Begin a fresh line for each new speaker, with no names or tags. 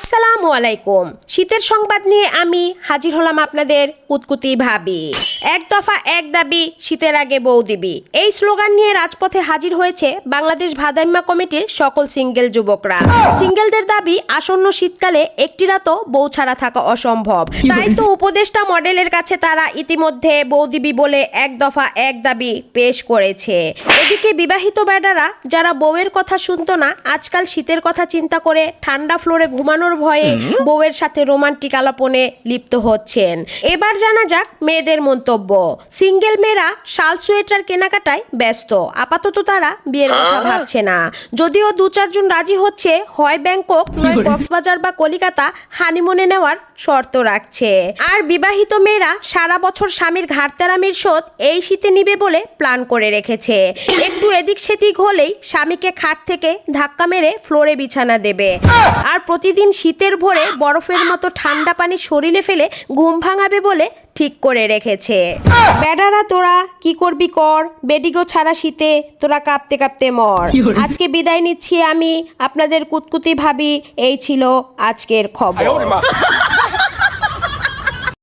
আসসালামু আলাইকুম। শীতের সংবাদ নিয়ে আমি হাজির হলাম আপনাদের কুতকুতি ভাবি। এক দফা এক দাবি শীতের আগে বউ দিবি। এই স্লোগান নিয়ে রাজপথে হাজির হয়েছে বাংলাদেশ ভাদাইম্মা কমিটির সকল সিঙ্গেল যুবকরা। সিঙ্গেলদের দাবি আসন্ন শীতকালে একটি রাতও বউ ছাড়া থাকা অসম্ভব। তাই তো উপদেষ্টা মডেলের কাছে তারা ইতিমধ্যে বউ দিবি বলে এক দফা এক দাবি পেশ করেছে। এদিকে বিবাহিত বেডারা যারা বউয়ের কথা শুনতো না আজকাল শীতের কথা চিন্তা করে ঠান্ডা ফ্লোরে ঘুমানোর ভয়ে বউয়ের সাথে রোমান্টিক আলাপনে লিপ্ত হচ্ছেন। এবার জানা যাক মেয়েদের মন্তব্য। সিঙ্গেল মেয়েরা শাল সোয়েটার কেনাকাটায় ব্যস্ত। আপাতত তারা বিয়ের কথা ভাবছে না। যদিও দু চারজন রাজি হচ্ছে হয় ব্যাংকক নয় কক্সবাজার বা কলিকাতা হানিমুনে নেওয়ার শর্ত রাখছে। আর বিবাহিত মেয়েরা সারা বছর স্বামীর ঘাটতারামির শোধ এই শীতে নিবে বলে প্ল্যান করে রেখেছে। একটু এদিক সেদিক হলেই স্বামীকে খাট থেকে ধাক্কা মেরে ফ্লোরে বিছানা দেবে। আর প্রতিদিন শীতের ভোরে বরফের মতো ঠান্ডা পানি শরীরে ফেলে ঘুম ভাঙাবে বলে ঠিক করে রেখেছে। বেডারা তোরা কি করবি কর? বেডিগো ছাড়া শীতে তোরা কাঁপতে কাঁপতে মর। আজকে বিদায় নিচ্ছি আমি। আপনাদের কুতকুতি ভাবি এই ছিল আজকের খবর।